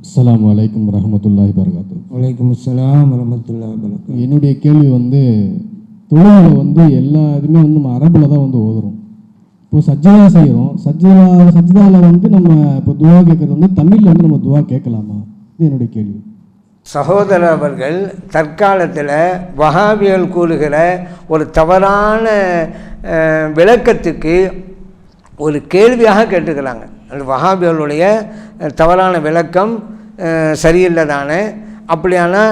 அஸ்ஸலாமு அலைக்கும் வரஹ்மத்துல்லாஹி வரகாத்து வலைக்கம் அஸ்ஸலாம் வரமத்துல்லா வபரகாத்துஹு என்னுடைய கேள்வி வந்து தொழுகையில் வந்து எல்லா இதுவுமே வந்து நம்ம அரபில் தான் வந்து ஓதுறோம். இப்போ சஜ்ஜதா செய்கிறோம் சஜ்ஜதா சஜ்ஜதாவில் வந்து நம்ம இப்போ துவா கேட்குறது வந்து தமிழில் வந்து நம்ம துவா கேட்கலாமா? இது என்னுடைய கேள்வி. சகோதரர் அவர்கள் தற்காலத்தில் வஹாபியல் கூறுகிற ஒரு தவறான விளக்கத்துக்கு ஒரு கேள்வியாக கேட்டுக்கிறாங்க. அந்த வஹாபியலுடைய அஹ், தவறான விளக்கம் சரியில்லை தானே? அப்படியானா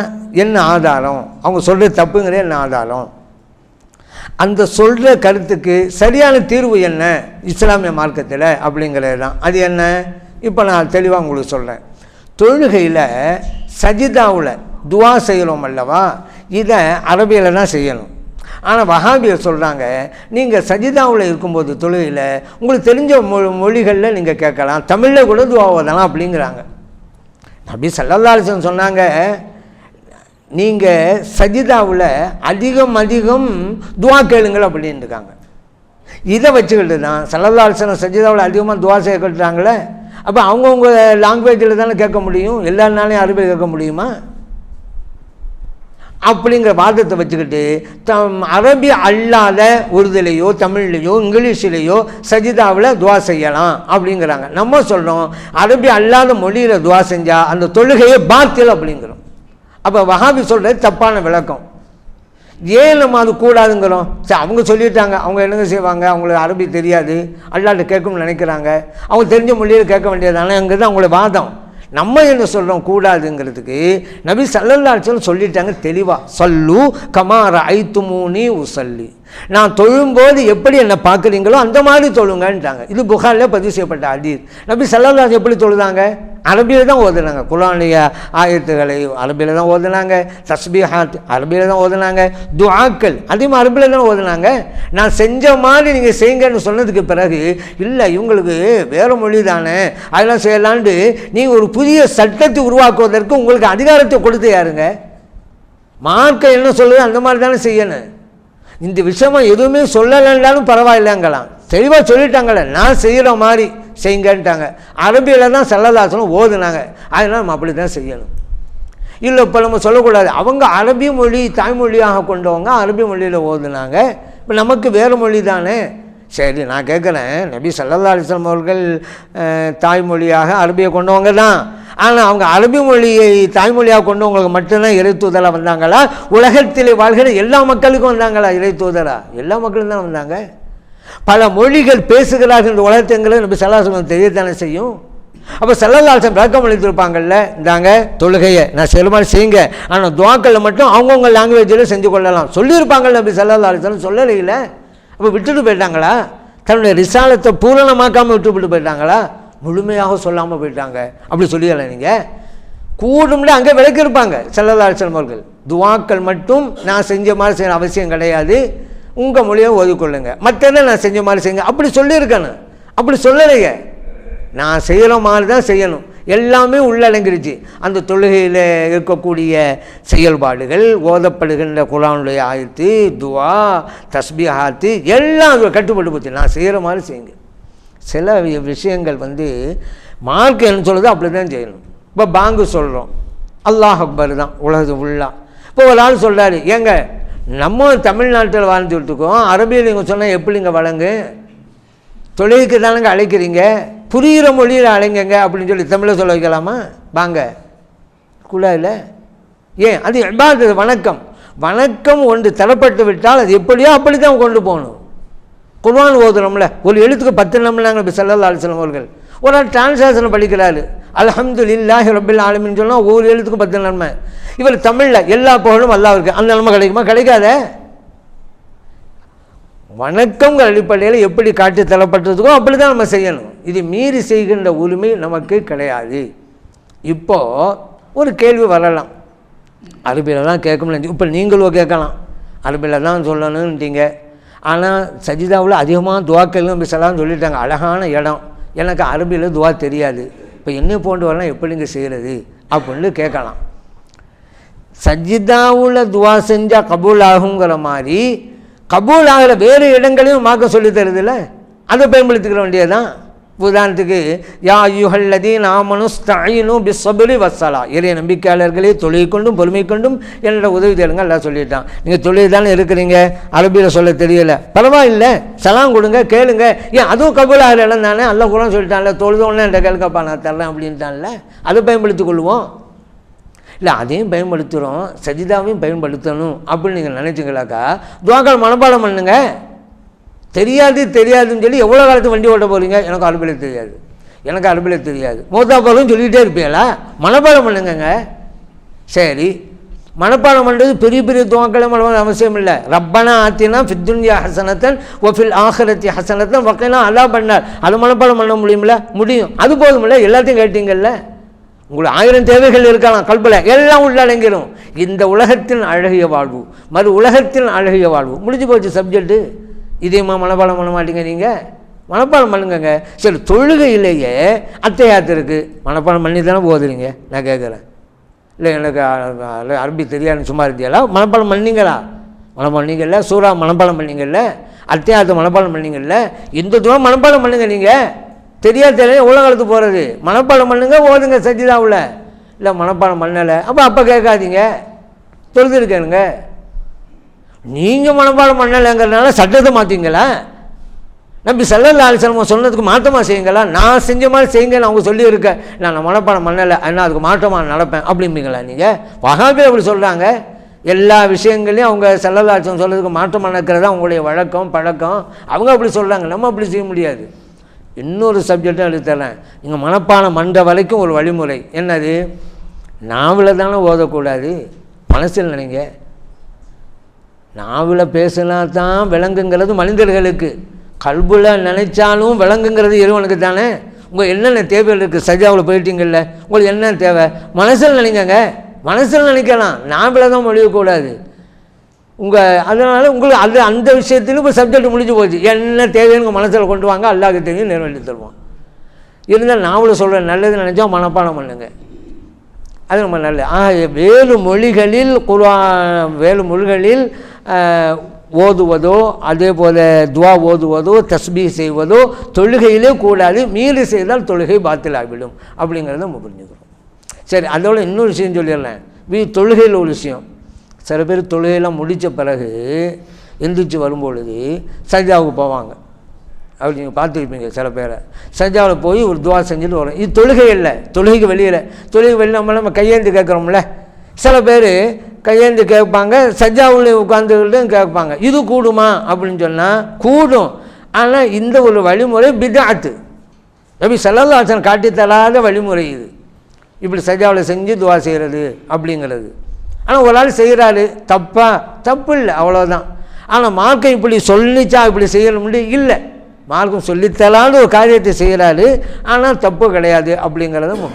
என்ன ஆதாரம்? அவங்க சொல்கிற தப்புங்கிற என்ன ஆதாரம்? அந்த சொல்கிற கருத்துக்கு சரியான தீர்வு என்ன? இஸ்லாமிய மார்க்கத்தில் அப்படிங்கிறது தான். அது என்ன? இப்போ நான் தெளிவாக உங்களுக்கு சொல்கிறேன் தொழுகையில் சஜிதாவில் துவா செய்கிறோம் அல்லவா? இதை அரபியில் தான் செய்யணும். ஆனால் வஹாபியர் சொல்கிறாங்க நீங்கள் சஜிதாவில் இருக்கும்போது தொழுகையில் உங்களுக்கு தெரிஞ்ச மொ மொழிகளில் நீங்கள் கேட்கலாம். தமிழில் கூட துவாவதெல்லாம் அப்படிங்கிறாங்க. நபி சல்லல்லாசன் சொன்னாங்க நீங்கள் சஜிதாவில் அதிகம் அதிகம் துவா கேளுங்கள் அப்படின்னு இருக்காங்க. இதை வச்சுக்கிட்டு தான் சல்லல்லாஹு சஜிதாவில் அதிகமாக துவா செய்ய அப்போ அவங்கவுங்க லாங்குவேஜில் தானே கேட்க முடியும்? எல்லாருனாலையும் அரபியில் கேட்க முடியுமா? அப்படிங்கிற வாதத்தை வச்சுக்கிட்டு தம் அரபி அல்லாத உருதுலையோ தமிழ்லையோ இங்கிலீஷ்லேயோ சஜிதாவில் துவா செய்யலாம் அப்படிங்கிறாங்க. நம்ம சொல்கிறோம் அரபி அல்லாத மொழியில் துவா செஞ்சால் அந்த தொழுகையை பாத்தில் அப்படிங்கிறோம். அப்போ வஹாபி சொல்கிறது தப்பான விளக்கம். ஏன் நம்ம அது கூடாதுங்கிறோம்? சரி அவங்க சொல்லிட்டாங்க. அவங்க என்னங்க செய்வாங்க? அவங்களுக்கு அரபி தெரியாது. அல்லாட்ட கேட்கணும்னு நினைக்கிறாங்க. அவங்க தெரிஞ்ச மொழியில் கேட்க வேண்டியதானங்கிறது அவங்களோட வாதம். நம்ம என்ன சொல்கிறோம் கூடாதுங்கிறதுக்கு நபி சல்லல்லாச்சும் சொல்லிட்டாங்க தெளிவாக சல்லு கமார ஐத்துமூனி உசல்லி நான் தொழும்போது எப்படி என்னை பார்க்குறீங்களோ அந்த மாதிரி தொழுங்கன்ட்டாங்க இது புகாரில் பதிவு செய்யப்பட்ட அதீர் நபி சல்லல்லாஹ் எப்படி தொழுதாங்க? அரபியில் தான் ஓதுனாங்க. குரானிய ஆயத்துகளை அரபியில் தான் ஓதுனாங்க. தஸ்பிஹாத் அரபியில் தான் ஓதுனாங்க. துஆக்கள் அதையும் அரபியில் தான் ஓதுனாங்க. நான் செஞ்ச மாதிரி நீங்கள் செய்யுங்கன்னு சொன்னதுக்கு பிறகு இல்லை இவங்களுக்கு வேறு மொழி தானே. அதெல்லாம் செய்யலான்ட்டு நீங்கள் ஒரு புதிய சட்டத்தை உருவாக்குவதற்கு உங்களுக்கு அதிகாரத்தை கொடுத்து யாருங்க? மார்க்கம் என்ன சொல்லுது? அந்த மாதிரி தானே செய்யணும். இந்த விஷயமா எதுவுமே சொல்லலைன்னாலும் பரவாயில்லைங்களாம். தெளிவாக சொல்லிட்டாங்களே நான் செய்கிற மாதிரி செய்யுங்கன்ட்டாங்க அரபியில் தான் செல்லதாசனம் ஓதுனாங்க. அதனால் நம்ம அப்படி தான் செய்யணும். இல்லை இப்போ நம்ம சொல்லக்கூடாது. அவங்க அரபி மொழி தாய்மொழியாக கொண்டவங்க அரபி மொழியில் ஓதுனாங்க. இப்போ நமக்கு வேறு மொழி தானே. சரி நான் கேட்குறேன் நபி சல்லல்லா அலிஸ்லாம் அவர்கள் தாய்மொழியாக அரபியை கொண்டவங்க தான். ஆனால் அவங்க அரபி மொழியை தாய்மொழியாக கொண்டவங்களுக்கு மட்டும்தான் இறை தூதராக வந்தாங்களா? உலகத்தில் வாழ்கிற எல்லா மக்களுக்கும் வந்தாங்களா இறை தூதரா? எல்லா மக்களும் தான் வந்தாங்க. பல மொழிகள் பேசுகிறார்கள் இந்த உலகத்துங்கிறது நம்ம சல்லாசம் தெரியத்தானே செய்யும்? அப்போ செல்லல்லாசம் விளக்கம் அளித்திருப்பாங்கல்ல? இந்தாங்க தொழுகையை நான் செல்ல மாதிரி செய்யுங்க. ஆனால் துவாக்களில் மட்டும் அவங்கவுங்க லாங்குவேஜில் செஞ்சு கொள்ளலாம். சொல்லியிருப்பாங்கல்ல நபி சல்லல்லாசம் சொல்லலையில? அப்போ விட்டுட்டு போயிட்டாங்களா? தன்னுடைய ரிசாலத்தை பூரணமாக்காமல் விட்டுவிட்டு போயிட்டாங்களா? முழுமையாக சொல்லாமல் போயிட்டாங்க. அப்படி சொல்லிடலை நீங்கள் கூடும்ல அங்கே விளக்கியிருப்பாங்க செல்லதார் செல்மர்கள் துவாக்கள் மட்டும் நான் செஞ்ச மாதிரி செய்யற அவசியம் கிடையாது. உங்கள் மொழியை ஒதுக்கொள்ளுங்க மற்றதை நான் செஞ்ச மாதிரி செய்யுங்க. அப்படி சொல்லியிருக்கேன்னு அப்படி சொல்லலைங்க நான் செய்கிற மாதிரி தான் செய்யணும். எல்லாமே உள்ளடங்கிருச்சு அந்த தொழுகையில் இருக்கக்கூடிய செயல்பாடுகள் ஓதப்படுகின்ற குரானுடைய ஆயத்து துவா தஸ்பிஹாத்து எல்லாம் கட்டுப்பட்டு போச்சு. நான் செய்கிற மாதிரி செய்யுங்க. சில விஷயங்கள் வந்து மார்க் என்ன சொல்லுதோ அப்படி தான் செய்யணும். இப்போ பாங்கு சொல்கிறோம் அல்லாஹ் அக்பர் தான் உலகது ஃபுல்லாக இப்போ ஒரு ஆள் சொல்கிறாரு ஏங்க நம்ம தமிழ்நாட்டில் வாழ்ந்துட்டு இருக்கோம் அரபியில் நீங்கள் சொன்னால் எப்படிங்க வழங்கு தொழிலுக்கு தானங்க அழைக்கிறீங்க? புரிகிற மொழியில் அழைங்கங்க அப்படின்னு சொல்லி தமிழை சொல்ல வைக்கலாமா? வாங்க. குழாயில் ஏன்? அது இபாதத் வணக்கம். வணக்கம் ஒன்று தரப்பட்டு விட்டால் அது எப்படியோ அப்படி தான் கொண்டு போகணும். குர்ஆன் ஓதுறோம்ல ஒரு எழுத்துக்கு பத்து நம்பலாங்க இப்போ சல்லல்லா அலிஸ்லாம் அவர்கள். ஒரு ஆள் டிரான்ஸ்லேஷன் படிக்கிறாரு. அல்ஹம்துலில்லாஹி ரபில் ஆலமின்னு சொன்னால் ஒவ்வொரு எழுத்துக்கும் பத்து நன்மை இவர் தமிழில் எல்லா புகழும் அல்லா இருக்கு அந்த நன்மை கிடைக்குமா? கிடைக்காதே. வணக்கங்கிற அடிப்படையில் எப்படி காட்டி தரப்பட்டதுக்கோ அப்படி தான் நம்ம செய்யணும். இது மீறி செய்கின்ற உரிமை நமக்கு கிடையாது. இப்போது ஒரு கேள்வி வரலாம். அரபியில் தான் கேட்கணும் இப்போ நீங்களும் கேட்கலாம். அரபியில் தான் சொல்லணுன்ட்டீங்க ஆனால் சஜிதாவில் அதிகமாக துவாக்கள் பிசலாம் சொல்லிட்டாங்க. அழகான இடம். எனக்கு அரபியில் துவா தெரியாது. இப்போ என்ன போன்று எப்படி எப்படிங்க செய்கிறது அப்படின்னு கேட்கலாம். சஜிதாவில் துவா செஞ்சால் கபூல் ஆகுங்கிற மாதிரி கபூல் ஆகிற வேறு இடங்களையும் மாக்க சொல்லி தருதில்ல? அதை பயன்படுத்திக்கிற வேண்டியதுதான். உதாரணத்துக்கு யா யுஹல்லதி நாமனும் ஸ்தாயினு பிஸ்ஸபுரி வசலா இறைய நம்பிக்கையாளர்களே தொழில் கொண்டும் பொறுமை கொண்டும் என்னோட உதவி தேடுங்க எல்லாம் சொல்லிட்டான். நீங்கள் தொழில் தானே இருக்கிறீங்க? அரபியில் சொல்ல தெரியல. பரவாயில்ல சலாம் கொடுங்க கேளுங்க. ஏன் அதுவும் கபூல் இடம் தானே? அல்ல கூட சொல்லிட்டான்ல தொழுதோன்னே என்கிட்ட கேளுக்கப்பா நான் தர்றேன் அப்படின்ட்டான்ல. அதை பயன்படுத்திக் கொள்வோம். இல்லை அதையும் பயன்படுத்துகிறோம் சஜிதாவையும் பயன்படுத்தணும் அப்படின்னு நீங்கள் நினைச்சிங்களாக்கா? துவாக்கள் மனப்பாடம் பண்ணுங்கள் தெரியாது தெரியாதுன்னு சொல்லி எவ்வளோ காலத்து வண்டி ஓட்ட போகிறீங்க எனக்கு அரபியில் தெரியாது. எனக்கு அரபியில் தெரியாது. மூத்தா போலும் சொல்லிகிட்டே இருப்பீங்களா? மனப்பாடம் பண்ணுங்கங்க. சரி. மனப்பாடம் பண்ணுறது பெரிய பெரிய துவாக்களை மனப்பாடம் அவசியம் இல்லை. ரப்பனா ஆத்தினா ஃபித்துன்யா ஹசனத்தன் ஒஃபில் ஆஹரத்தி ஹசனத்தன் வக்கைனா அல்லா பண்ணார். அது மனப்பாடம் பண்ண முடியுமில்ல முடியும். அது போதுமில்ல? எல்லாத்தையும் கேட்டீங்கல்ல? உங்களுக்கு ஆயிரம் தேவைகள் இருக்கலாம் கல்பில். எல்லாம் உள்ளடங்கிடும் இந்த உலகத்தின் அழகிய வாழ்வு மறு உலகத்தின் அழகிய வாழ்வு. முடிஞ்சு போச்சு சப்ஜெக்ட்டு இதையுமா மனப்பாடம் பண்ண மாட்டீங்க நீங்கள் மனப்பாடம் பண்ணுங்கங்க. சரி தொழுகையிலேயே அத்தையாத்து இருக்குது மனப்பாடம் பண்ணி தானே போதுறீங்க நான் கேட்குறேன். இல்லை எனக்கு அரபி தெரியாதுன்னு சும்மா இருந்தியாலா மனப்பாடம் பண்ணீங்களா? மனப்பாடம் பண்ணீங்கல்ல. சூறா மனப்பாடம் பண்ணீங்கல்ல. அத்தியாயத்தை மனப்பாடம் பண்ணீங்கல்ல. இந்த தூரம் மனப்பாடம் பண்ணுங்க நீங்கள் தெரியாது தெரியாது எவ்வளோ போகிறது மனப்பாடம் பண்ணுங்க ஓதுங்க சஜிதாவில். இல்லை மனப்பாடம் பண்ணலை. அப்போ அப்போ கேட்காதீங்க. தொழுதுருக்கேனுங்க நீங்கள் மனப்பாடம் பண்ணலைங்கிறதுனால சட்டத்தை மாற்றிங்களா நம்பி சல்லல்லா அலிசல்லம் சொன்னதுக்கு மாற்றமாக செய்யுங்களா? நான் செஞ்ச மாதிரி செய்யுங்கன்னு அவங்க சொல்லியிருக்கேன் நான் மனப்பாடம் பண்ணலை. ஆனால் அதுக்கு மாற்றமாக நடப்பேன். அப்படிம்பீங்களா நீங்கள் வகாபில் அப்படி சொல்கிறாங்க எல்லா விஷயங்களையும் அவங்க சல்லல்லா அலிசல்லம் சொல்கிறதுக்கு மாற்றம் நடக்கிறது தான் அவங்களுடைய வழக்கம் பழக்கம். அவங்க அப்படி சொல்கிறாங்க நம்ம அப்படி செய்ய முடியாது. இன்னொரு சப்ஜெக்டும் எடுத்துறேன். நீங்கள் மனப்பாடம் பண்ணுற வரைக்கும் ஒரு வழிமுறை. என்னது? நாவல தானே ஓதக்கூடாது. மனசில் நினைங்க. நாவில் பேசினா தான் விலங்குங்கிறது மனிதர்களுக்கு. கல்புல நினைச்சாலும் விலங்குங்கிறது இறைவனுக்கு தானே உங்கள் என்னென்ன தேவைகள் இருக்குது சஜாவில் போயிட்டீங்கல்ல உங்களுக்கு என்ன தேவை? மனசில் நினைக்கங்க மனசில் நினைக்கலாம். நாவில் தான் மொழியக்கூடாது உங்கள் அதனால் உங்களுக்கு அது அந்த விஷயத்திலும் இப்போ சப்ஜெக்ட் முடிஞ்சு போச்சு. என்ன தேவைன்னு உங்கள் மனசில் கொண்டு வாங்க அல்லாஹ்க்கு தெரியும் நிறைவேற்றி தருவோம் இருந்தால் நாவல் சொல்கிற நல்லது நினச்சா மனப்பாடம் பண்ணுங்க. அது ரொம்ப நல்லது. ஆக வேறு மொழிகளில் குரா வேறு மொழிகளில் ஓதுவதோ அதே போல் துவா ஓதுவதோ தஸ்பி செய்வதோ தொழுகையிலே கூடாது மீறி செய்தால் தொழுகை பாத்திலாகிவிடும் அப்படிங்கிறத நம்ம புரிஞ்சுக்கிறோம் சரி அதோட இன்னொரு விஷயம் சொல்லிடுறேன் வீ தொழுகையில் ஒரு விஷயம் சில பேர் தொழுகையெல்லாம் முடித்த பிறகு எந்திரிச்சு வரும்பொழுது சஞ்சாவுக்கு போவாங்க அப்படி நீங்கள் பார்த்துருப்பீங்க சில பேரை சஞ்சாவில் போய் ஒரு துவா செஞ்சுட்டு வரும் இது தொழுகை இல்லை தொழுகைக்கு வெளியில் தொழுகை வெளியில் நம்ம நம்ம கையேந்து கேட்குறோம்ல சில பேர் கையேந்து கேட்பாங்க சஜாவில் உட்காந்துக்கிட்டும் கேட்பாங்க. இது கூடுமா? அப்படின்னு சொன்னால் கூடும். ஆனால் இந்த ஒரு வழிமுறை பிதாத்து. நபி சல்லல்லாஹன் காட்டித்தராத வழிமுறை இது. இப்படி சஜாவில் செஞ்சு துவா செய்கிறது அப்படிங்கிறது. ஆனால் ஒரு ஆள் செய்கிறாரு தப்பா? தப்பு இல்லை அவ்வளோதான் ஆனால் மார்க்கம் இப்படி சொல்லிச்சா இப்படி செய்யணும்னு இல்லை. மார்க்கம் சொல்லித்தராத ஒரு காரியத்தை செய்கிறாரு ஆனால் தப்பு கிடையாது அப்படிங்கிறத நம்ம